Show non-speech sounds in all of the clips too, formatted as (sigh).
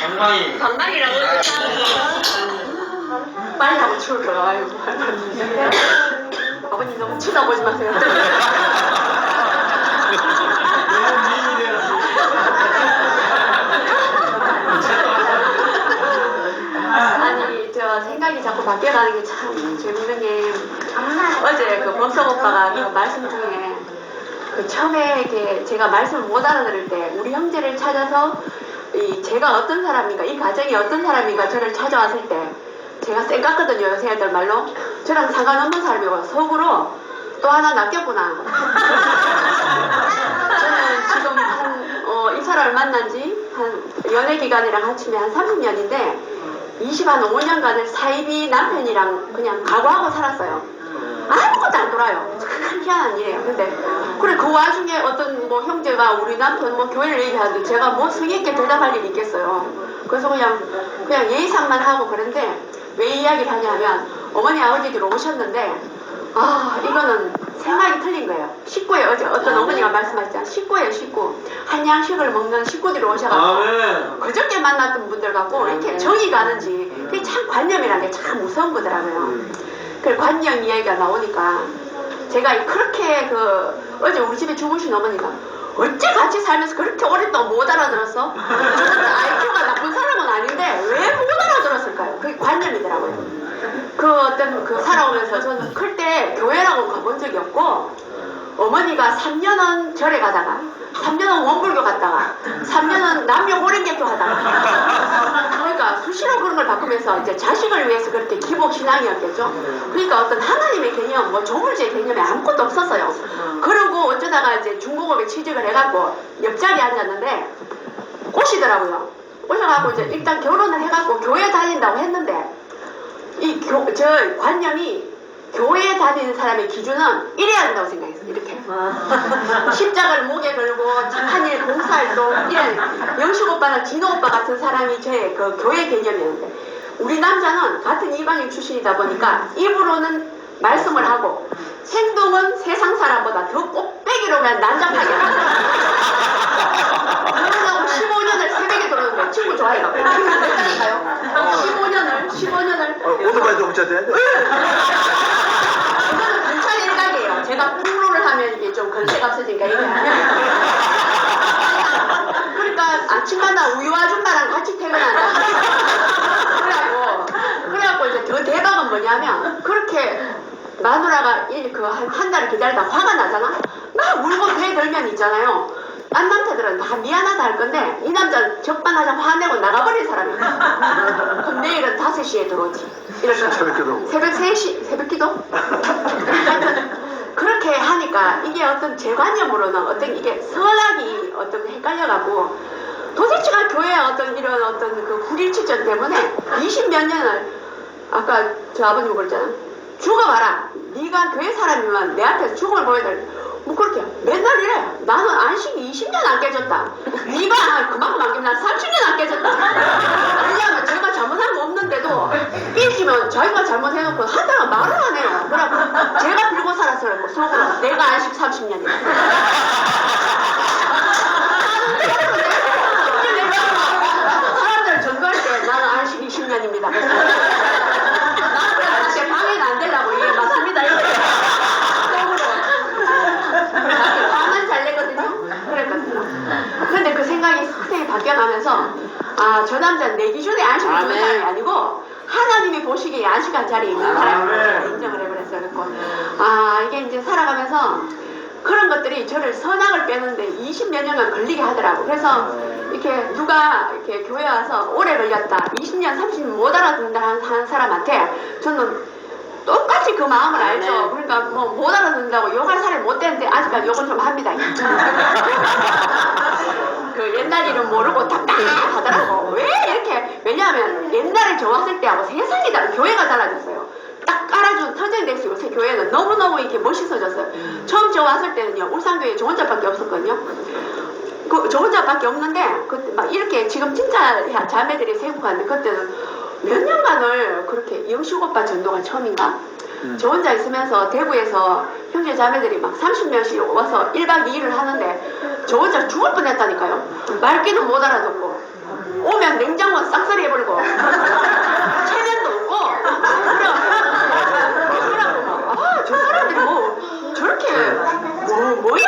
방망이. 방망이라고 빨리 하고 추울 거야. 아이고. 아버님 너무 쳐다보지 마세요. 아니 저 생각이 자꾸 바뀌어가는 게 참 재밌는 게 어제 그 범석 오빠가 그 말씀 중에 그 처음에 이렇게 제가 말씀을 못 알아들을 때 우리 형제를 찾아서 이 제가 어떤 사람인가 이 가정이 어떤 사람인가 저를 찾아왔을 때 제가 쌩깠거든요 요새 애들 말로 저랑 상관없는 사람이고 속으로 또 하나 낚였구나 (laughs) 저는 지금 한, 어, 이 사람을 만난 지 한 연애 기간이랑 합치면 한 30년인데 20, 한 5년간을 사이비 남편이랑 그냥 각오하고 살았어요. 아무것도 안 돌아요. 참 희한한 일이에요. 근데 그래 그 와중에 어떤 뭐 형제가 우리 남편 뭐 교회를 얘기하는데 제가 뭐 성의 있게 대답할 일이 있겠어요. 그래서 그냥 그냥 예의상만 하고 그런데 왜 이야기를 하냐면 어머니 아버지들 오셨는데 아 이거는 생각이 틀린 거예요. 식구에 어제 어떤 어머니가 말씀하셨잖아요. 식구예요 식구. 한양식을 먹는 식구들이 오셔가지고 아멘. 그저께 만났던 분들 갖고 이렇게 정이 가는지 그게 참 관념이라는 게 참 무서운 거더라고요. 그 관념 이야기가 나오니까 제가 그렇게 그 어제 우리 집에 주무신 어머니가 어째 같이 살면서 그렇게 오랫동안 못 알아들었어? 저는 IQ가 나쁜 사람은 아닌데 왜 못 알아들었을까요? 그게 관념이더라고요. 그 어떤 그 살아오면서 저는 클 때 교회라고 가본 적이 없고 어머니가 3년은 절에 가다가 3년은 원불교 갔다가 3년은 남녀 호랭객도 하다가 수시로 그런 걸 바꾸면서 이제 자식을 위해서 그렇게 기복 신앙이었겠죠. 그러니까 어떤 하나님의 개념, 뭐 조물주의 개념이 아무것도 없었어요. 그러고 어쩌다가 이제 중공업에 취직을 해갖고 옆자리에 앉았는데 꼬시더라고요. 꼬셔갖고 이제 일단 결혼을 해갖고 교회 다닌다고 했는데 이 교, 저 관념이 교회 다니는 사람의 기준은 이래야 된다고 생각했어요. 이렇게. (laughs) 십자가를 목에 걸고 착한 일, 봉사활동, 이런 영식 오빠나 진호 오빠 같은 사람이 제 그 교회 개념이었는데 우리 남자는 같은 이방인 출신이다 보니까 입으로는 말씀을 하고 행동은 세상 사람보다 더 꼭대기로 그냥 난잡하게 결혼하고 15년을 새벽에 들어오는 거예요. 친구 좋아해갖고. 그러니까요. 15년을, 15년을. 어, 오토바이도 훔쳐야 돼? 이거는 경찰 일각이에요. 제가 폭로를 하면 이게 좀 건세가 없어지니까 얘기하면. 그러니까 아침마다 우유 아줌마랑 같이 퇴근한다. 그래갖고, 그래갖고 이제 더 대박은 뭐냐면, 그렇게 마누라가 그한 한 달을 기다리다 화가 나잖아? 막 울고 배 들면 있잖아요. 딴 남자들은 다 미안하다 할 건데, 이 남자는 적반하장 화내고 나가버린 사람이야. 그럼 내일은 5시에 들어오지. 이렇게. 새벽 기도. 새벽 3시, 새벽 기도? (laughs) 그렇게 하니까 이게 어떤 제 관념으로는 어떤 이게 선악이 어떤 헷갈려가고 도대체가 교회의 어떤 이런 어떤 그 불일치전 때문에 20 몇 년을 아까 저 아버님 그랬잖아 죽어봐라 네가 교회 사람이면 내 앞에서 죽음을 보여줄 뭐 그렇게 맨날 이래. 나는 안식이 20년 안 깨졌다. 네가 그만큼 안난 30년 안 깨졌다. 왜냐하면 제가 잘못한 거 없는데도 삐지면 자기가 잘못해놓고 한 달은 말을 안 해요. 그래갖고 제가 빌고 살았어요. 속으로. 내가 안식 30년이야. (laughs) 사람들 전도할 때 나는 안식 20년입니다 나는 제 방해는 안 되려고 예 맞습니다 이렇게 속으로 화는 잘 내거든요 그랬거든요 근데 그 생각이 상당히 바뀌어가면서 아 저 남자는 내 기준에 안식을 주는 아멘. 사람이 아니고 하나님이 보시기에 안식한 자리에 있는 사람이라고 아멘. 인정을 해버렸어요 그래서 아 이게 이제 살아가면서 그런 것들이 저를 선악을 빼는데 20몇 년간 걸리게 하더라고 그래서 이렇게 누가 이렇게 교회 와서 오래 걸렸다 20년 30년 못 알아듣는다 하는 하는 사람한테 저는 똑같이 그 마음을 알죠. 그러니까 뭐 못 알아듣는다고 욕할 사람이 못 되는데 아직까지 욕은 좀 합니다. (laughs) (laughs) 그 옛날 이름 모르고 답답하더라고. 왜 이렇게? 왜냐하면 옛날에 저 왔을 때하고 세상이 다른 교회가 달라졌어요. 딱 깔아준 터전대시 요새 교회는 너무너무 이렇게 멋있어졌어요. 처음 저 왔을 때는요, 울산교회 저 혼자밖에 없었거든요. 그, 저 혼자밖에 없는데, 그때 막 이렇게 지금 진짜 자매들이 세고 갔는데, 그때는 몇 년간을 그렇게 영식 오빠 전도가 처음인가? 저 혼자 있으면서 대구에서 형제 자매들이 막 30명씩 와서 1박 2일을 하는데 저 혼자 죽을 뻔했다니까요. 말귀는 못 알아듣고 오면 냉장고 싹쓸이 해버리고 체면도 없고 그럼 그러고 막아저 사람들이 뭐 저렇게 뭐 뭐야?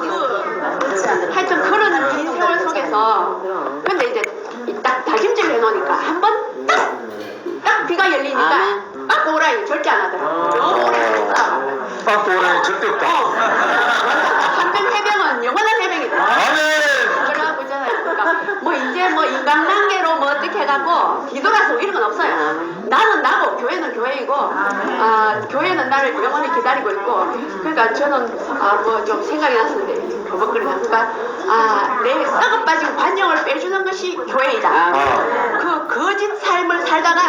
그 하여튼 그런 긴 세월 속에서 근데 이제 이딱 다짐질 해놓으니까 한 번 딱 딱 귀가 열리니까 딱 오라이 절대 안 하더라. 너무 오래 했다 빠꾸 오라니 절대 없다. 한병 해병은 영원한 해병이다. 아멘. 뭐 이제 뭐 인간관계로 뭐 어떻게 해갖고 뒤돌아서 이런 건 없어요. 나는 나고 교회는 교회이고 아 교회는 나를 영원히 기다리고 있고 그러니까 저는 아 뭐 좀 생각이 났는데 버벅거리나 그러니까 아 내 썩어 빠진 관념을 빼주는 것이 교회이다. 그 거짓 삶을 살다가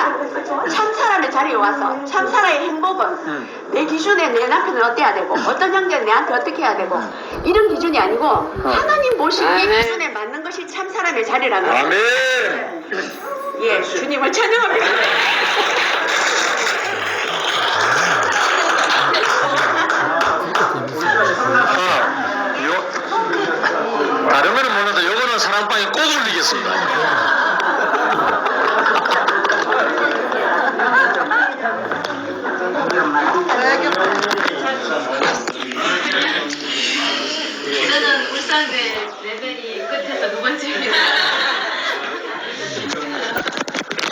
참 사람의 자리에 와서 참 사람의 행복은 내 기준에 내 남편은 어때야 되고 어떤 형제는 내한테 어떻게 해야 되고 이런 기준이 아니고 하나님 보시기에 기준에 맞는 것이 참 사람의 자리라는 거예요. 아멘. 예, 주님을 찬양합니다. 어, 요, 다른 거는 몰라도 요거는 사랑방에 꼭 올리겠습니다.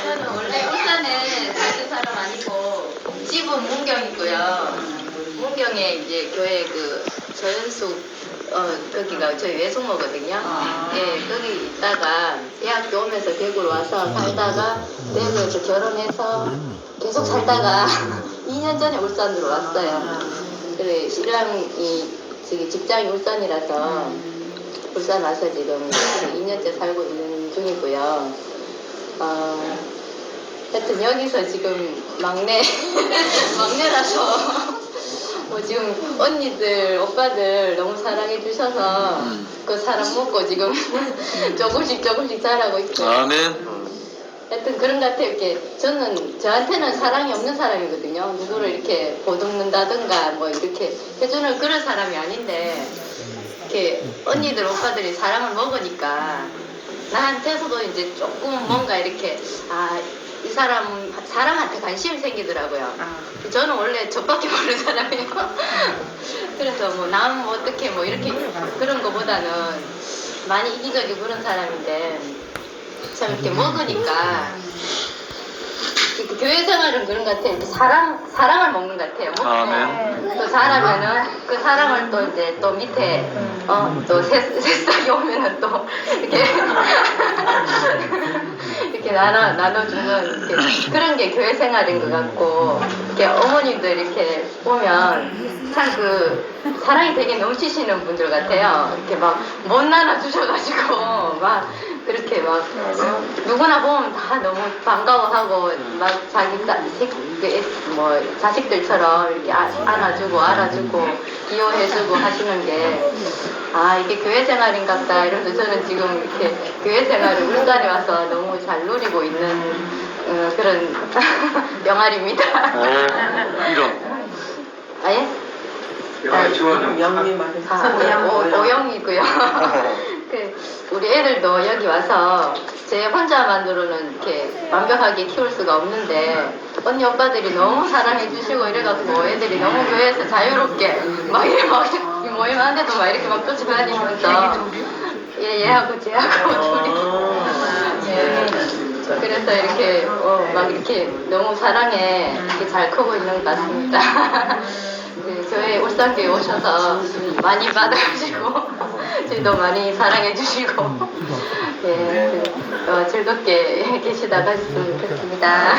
저는 원래 울산에 사는 사람 아니고 집은 문경이고요. 문경에 이제 교회 그 저연숙 어 거기가 저희 외숙모거든요. 예, 거기 있다가 대학교 오면서 대구로 와서 살다가 대구에서 결혼해서 계속 살다가 (laughs) 2년 전에 울산으로 왔어요. 그래 신랑이 저기 직장이 울산이라서 울산 와서 지금 2년째 살고 있는 중이고요. 어, 하여튼 여기서 지금 막내 (laughs) 막내라서 뭐 지금 언니들 오빠들 너무 사랑해 주셔서 그 사랑 먹고 지금 (laughs) 조금씩 조금씩 자라고 있고 아멘. 하여튼 그런 것 같아요. 이렇게 저는 저한테는 사랑이 없는 사람이거든요. 누구를 이렇게 보듬는다든가 뭐 이렇게 해주는 그런 사람이 아닌데 이렇게 언니들 오빠들이 사랑을 먹으니까 나한테서도 이제 조금 뭔가 이렇게 아 이 사람 사람한테 관심이 생기더라고요. 저는 원래 저밖에 모르는 사람이에요. (laughs) 그래서 뭐 남 어떻게 뭐 이렇게 그런 거보다는 많이 이기적이고 그런 사람인데 참 이렇게 먹으니까 교회 생활은 그런 것 같아요. 이제 사랑 사랑을 먹는 것 같아요. 아멘. 또 자라면은 그 사랑을 또 이제 또 밑에 어또 새싹이 오면은 또 이렇게 (laughs) 이렇게 나눠 나눠주는 이렇게 그런 게 교회 생활인 것 같고 이렇게 어머님들 이렇게 보면 참 그 사랑이 되게 넘치시는 분들 같아요. 이렇게 막 못 나눠 주셔가지고 (laughs) 막 그렇게 막 어, 누구나 보면 다 너무 반가워하고 막 자기 자식 그뭐 자식들처럼 이렇게 아- 안아주고 알아주고 기여해주고 하시는 게 아 이게 교회 생활인가 보다 이러면서 저는 지금 이렇게 교회 생활을 울산에 와서 너무 잘 누리고 있는 어, 그런 (laughs) 영알입니다. 오, 이런. 아 예? 영리만 아, 네, 오, 오영이고요. 그 우리 애들도 여기 와서 제 혼자만으로는 이렇게 완벽하게 키울 수가 없는데 언니 오빠들이 너무 사랑해 주시고 이래갖고 애들이 너무 교회에서 자유롭게 막 이래 막 모임 하는데도 막 이렇게 막 쫓아다니면서 얘 얘하고 쟤하고 둘이 예. 그래서 이렇게 어, 막 이렇게 너무 사랑에 이렇게 잘 크고 있는 것 같습니다. (laughs) 네, 저희 울산교회 오셔서 많이 받아주시고 저희도 많이 사랑해 주시고. 예, 그, 어, 즐겁게 계시다 가셨으면 좋겠습니다.